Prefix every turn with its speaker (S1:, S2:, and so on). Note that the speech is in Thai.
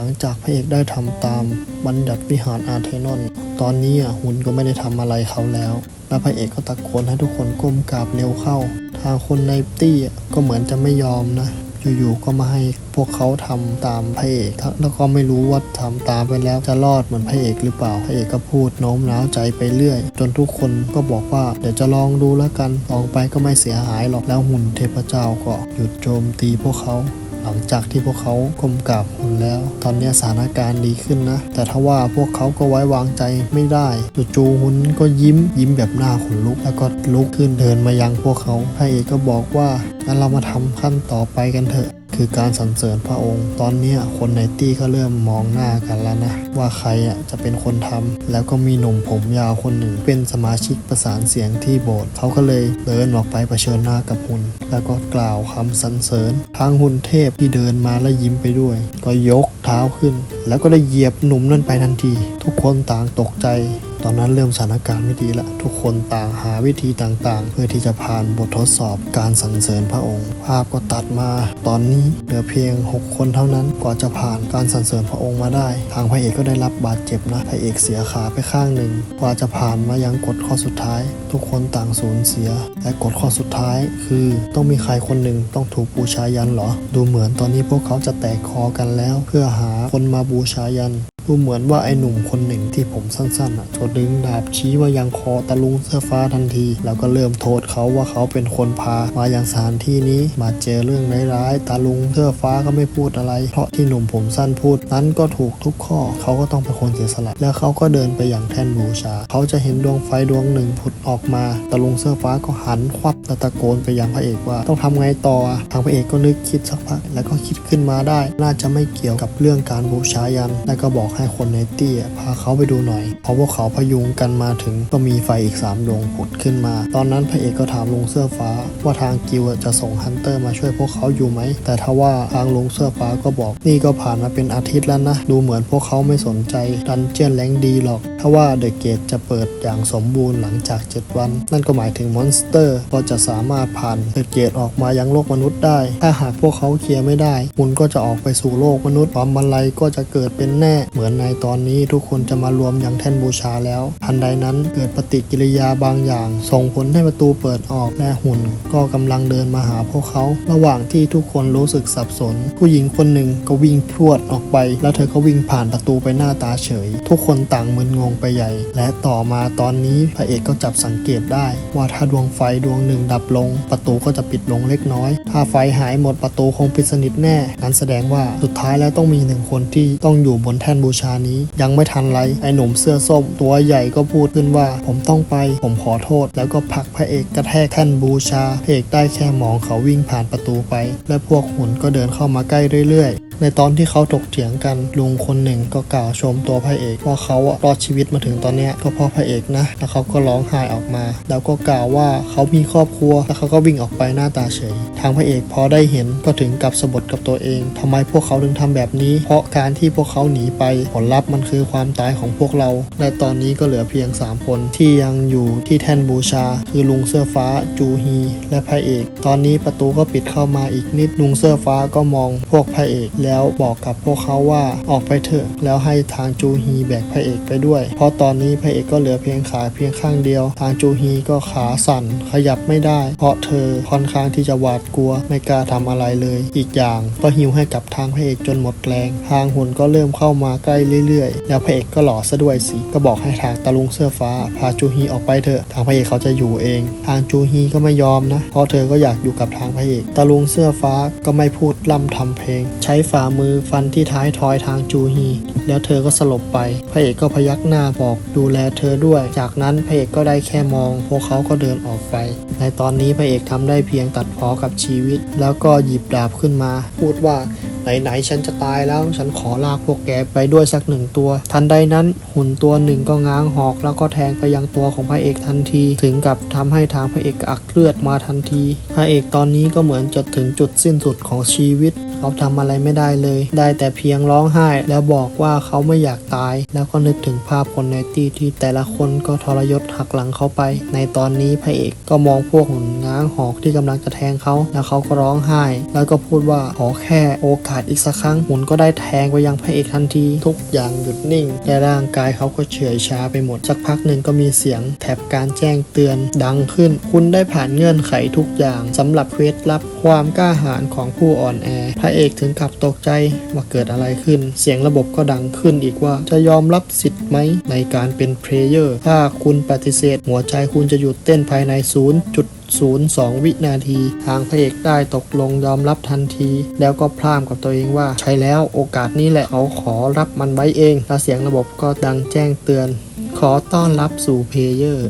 S1: ลังจากพระเอกได้ทำตามบัญญัติวิหารอาเทนอน ตอนนี้หุ่นก็ไม่ได้ทำอะไรเขาแล้ว และพระเอกก็ตะโกนให้ทุกคนก้มกราบเร็วเข้า ทางคนในตี้อ่ก็เหมือนจะไม่ยอมนะ อยู่ๆก็มาให้พวกเขาทำตามพระเอก แล้วก็ไม่รู้ว่าทำตามไปแล้วจะรอดเหมือนพระเอกหรือเปล่า พระเอกก็พูดโน้มน้าวใจไปเรื่อย จนทุกคนก็บอกว่าเดี๋ยวจะลองดูแล้วกันลองไปก็ไม่เสียหายหรอกแล้วหุ่นเทพเจ้าก็หยุดโจมตีพวกเขา หลังจากที่พวกเขาก้มกราบหุ่นแล้ว ตอนนี้สถานการณ์ดีขึ้นนะ แต่ถ้าว่าพวกเขาก็ไว้วางใจไม่ได้จู่ๆหุนก็ยิ้มยิ้มแบบหน้าขนลุกแล้วก็ลุกขึ้นเดินมายังพวกเขาพระเอกก็บอกว่า งั้นเรามาทำขั้นต่อไปกันเถอะ คือการสรรเสริญพระองค์ ตอนนี้คนในตี้ก็เริ่มมองหน้ากันแล้วนะ ว่าใครอะจะเป็นคนทำแล้วก็มีหนุ่มผมยาวคนหนึ่ง เป็นสมาชิกประสานเสียงที่โบสถ์เขาก็เลยเดินออกไปเผชิญหน้ากับหุ่น แล้วก็กล่าวคำสรรเสริญ ทางหุ่นเทพที่เดินมาและยิ้มไปด้วย ก็ยกเท้าขึ้น แล้วก็ได้เหยียบหนุ่มนั่นไปทันที ทุกคนต่างตกใจ ตอนนั้นเริ่มสถานการณ์ไม่ดีละ ทุกคนต่างหาวิธีต่างๆ เพื่อที่จะผ่านบททดสอบการสรรเสริญพระองค์ ภาพก็ตัดมา ตอนนี้เหลือเพียง 6 คนเท่านั้นกว่าจะผ่านการสรรเสริญพระองค์มาได้ ทางพระเอกก็ได้รับบาดเจ็บนะพระเอกเสียขาไปข้างหนึ่ง กว่าจะผ่านมายังกฎข้อสุดท้าย ทุกคนต่างสูญเสียและกฎข้อสุดท้าย คือต้องมีใครคนหนึ่งต้องถูกบูชายันหรอ ดูเหมือนตอนนี้พวกเขาจะแตกคอกันแล้ว เพื่อหาคนมาบูชายัน ดูเหมือนว่าไอ้หนุ่มคนหนึ่งที่ผมสั้นๆอะจะดึงดาบชี้มายังคอตะลุงเสื้อฟ้าทันที แล้วก็เริ่มโทษเขาว่าเขาเป็นคนพา มายังสถานที่นี้มาเจอเรื่องร้ายๆตาลุงเสื้อฟ้าก็ไม่พูดอะไร เพราะที่หนุ่มผมสั้นพูดนั้นก็ถูกทุกข้อ เขาก็ต้องเป็นคนเสียสละ แล้วเขาก็เดินไปอย่างแท่นบูชา เขาจะเห็นดวงไฟดวงหนึ่งผุดออกมาตะลุงเสื้อฟ้าก็หันควับและตะโกนไปยังพระเอกว่า ต้องทำไงต่อทางพระเอกก็นึกคิดสักพักแล้วก็คิดขึ้นมาได้ น่าจะไม่เกี่ยวกับเรื่องการบูชายัน แล้วก็บอกให้ให้คนในตี้อะพาเขาไปดูหน่อยเพราะพวกเขาพยุงกันมาถึงก็มีไฟอีกสามดวงผุดขึ้นมา ตอนนั้นพระเอกก็ถามลุงเสื้อฟ้า ว่าทางกิวจะส่งฮันเตอร์มาช่วยพวกเขาอยู่ไหม แต่ทว่าทางลุงเสื้อฟ้าก็บอก นี่ก็ผ่านมาเป็นอาทิตย์แล้วนะ ดูเหมือนพวกเขาไม่สนใจดันเจียนแรงดีหรอกถ้าว่าเดอะเกตจะเปิดอย่างสมบูรณ์หลังจาก 7 วัน นั่นก็หมายถึงมอนสเตอร์ก็จะสามารถผ่านเดอะเกตออกมายังโลกมนุษย์ได้ ถ้าหากพวกเขาเคลียร์ไม่ได้มุนก็จะออกไปสู่โลกมนุษย์ความบันไลก็จะเกิดเป็นแน่เหมือนในตอนนี้ทุกคนจะมารวมยังแท่นบูชาแล้ว ทันใดนั้นเกิดปฏิกิริยาบางอย่าง ส่งผลให้ประตูเปิดออกและหุ่น ก็กำลังเดินมาหาพวกเขา ระหว่างที่ทุกคนรู้สึกสับสน ผู้หญิงคนหนึ่งก็วิ่งพรวดออกไป แล้วเธอก็วิ่งผ่านประตูไปหน้าตาเฉย ทุกคนต่างมึนงงไปใหญ่ และต่อมาตอนนี้พระเอกก็จับสังเกตได้ ว่าถ้าดวงไฟดวงหนึ่งดับลง ประตูก็จะปิดลงเล็กน้อย ถ้าไฟหายหมดประตูคงปิดสนิทแน่งั้นแสดงว่าสุดท้ายแล้วต้องมีหนึ่งคนที่ต้องอยู่บนแท่นบูชานี้ ยังไม่ทันไรไอ้หนุ่มเสื้อส้ม ตัวใหญ่ก็พูดขึ้นว่า ผมต้องไป ผมขอโทษ แล้วก็ผลักพระเอกกระแทกแท่นบูชาพระเอกได้แค่มองเขาวิ่งผ่านประตูไป และพวกหุ่นก็เดินเข้ามาใกล้เรื่อยๆ ในตอนที่เขาถกเถียงกันลุงคนหนึ่งก็กล่าวชมตัวพระเอกว่าเขาอะรอดชีวิตมาถึงตอนนี้ก็เพราะพระเอกนะแล้วเขาก็ร้องไห้ออกมา แล้วก็กล่าวว่าเขามีครอบครัวแล้วเขาก็วิ่งออกไปหน้าตาเฉย ทางพระเอกพอได้เห็นก็ถึงกับสะบดกับตัวเองทำไมพวกเขาถึงทำแบบนี้ เพราะการที่พวกเขาหนีไปผลลัพธ์มันคือความตายของพวกเรา และตอนนี้ก็เหลือเพียง 3 คนที่ยังอยู่ที่แท่นบูชา คือลุงเสื้อฟ้าจูฮี และพระเอก ตอนนี้ประตูก็ปิดเข้ามาอีกนิดลุงเสื้อฟ้าก็มองพวกพระเอกแล้แล้วบอกกับพวกเขาว่าออกไปเถอะ แล้วให้ทางจูฮีแบกพระเอกไปด้วย เพราะตอนนี้พระเอกก็เหลือเพียงขาเพียงข้างเดียว ทางจูฮีก็ขาสั่นขยับไม่ได้ เพราะเธอค่อนข้างที่จะหวาดกลัวไม่กล้าทำอะไรเลย อีกอย่างก็หิวให้กับทางพระเอกจนหมดแรง ทางหุ่นก็เริ่มเข้ามาใกล้เรื่อยๆ แล้วพระเอกก็หล่อซะด้วยสิก็บอกให้ทางตะลุงเสื้อฟ้าพาจูฮีออกไปเถอะทางพระเอกเขาจะอยู่เอง ทางจูฮีก็ไม่ยอมนะเพราะเธอก็อยากอยู่กับทางพระเอก ตะลุงเสื้อฟ้าก็ไม่พูดล่ำทำเพลง ใช้ฝ่ามือฟันที่ท้ายทอยทางจูฮี แล้วเธอก็สลบไป พระเอกก็พยักหน้าบอกดูแลเธอด้วย จากนั้นพระเอกก็ได้แค่มอง พวกเขาก็เดินออกไป ในตอนนี้พระเอกทำได้เพียงตัดพอกับชีวิต แล้วก็หยิบดาบขึ้นมา พูดว่าไหนๆฉันจะตายแล้วฉันขอลากพวกแกไปด้วยสักหนึ่งตัว ทันใดนั้นหุ่นตัวหนึ่งก็ง้างหอก แล้วก็แทงไปยังตัวของพระเอกทันที ถึงกับทำให้ทางพระเอกอักเลือดมาทันที พระเอกตอนนี้ก็เหมือนจะถึงจุดสิ้นสุดของชีวิต เขาทำอะไรไม่ได้เลย ได้แต่เพียงร้องไห้ แล้วบอกว่าเขาไม่อยากตาย แล้วก็นึกถึงภาพคนในตี้ที่แต่ละคนก็ทรยศหักหลังเขาไป ในตอนนี้พระเอกก็มองพวกหุ่นง้างหอกที่กำลังจะแทงเขาแล้วเขาก็ร้องไห้ แล้วก็พูดว่าขอแค่โอกาสอีกสักครั้งหุ่นก็ได้แทงไปยังพระเอกทันที ทุกอย่างหยุดนิ่งและร่างกายเขาก็เฉื่อยช้าไปหมด สักพักหนึ่งก็มีเสียงแถบการแจ้งเตือนดังขึ้น คุณได้ผ่านเงื่อนไขทุกอย่างสำหรับเควสลับความกล้าหาญของผู้อ่อนแอพระระเอกถึงกับตกใจว่าเกิดอะไรขึ้น เสียงระบบก็ดังขึ้นอีกว่าจะยอมรับสิทธิ์ไหมในการเป็นเพลเยอร์ ถ้าคุณปฏิเสธ หัวใจคุณจะหยุดเต้นภายใน 0.02 วินาที ทางพระเอกได้ตกลงยอมรับทันที แล้วก็พร่ำกับตัวเองว่า ใช่แล้วโอกาสนี้แหละเขาขอรับมันไว้เอง แล้วเสียงระบบก็ดังแจ้งเตือน ขอต้อนรับสู่เพลเยอร์